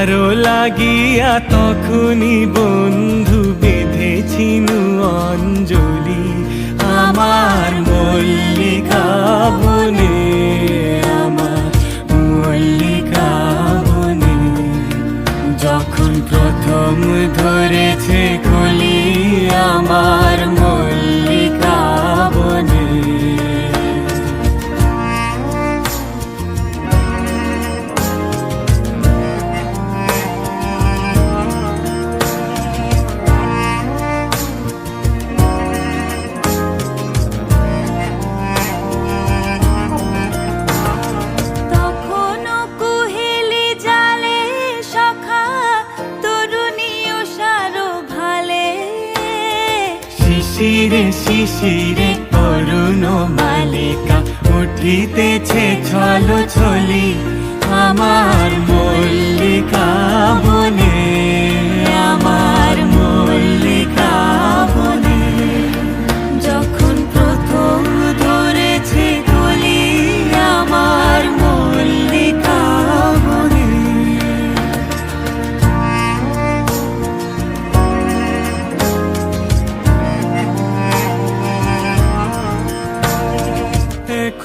তোমারও লাগিয়া তখনই বন্ধু বেঁধেছিনু অঞ্জলি আমার মল্লিকা বনে, আমার মল্লিকা বনে। যখন প্রথম ধরেছে কলি আমার মল্লিকা শিশিরে শিশিরে অরুণ মালিকা উঠিতেছে ছল ছলি আমার মল্লিকা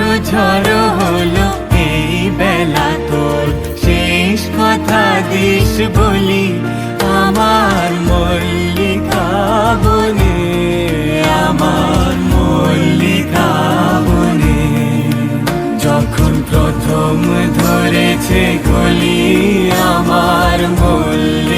ঝড়ো ঝড়ো হলো, এই বেলা তোর শেষ কথা দিস বলি, আমার মল্লিকা বনে, আমার মল্লিকা বনে। যখন প্রথম ধরেছে গলি, আমার মল্লিকা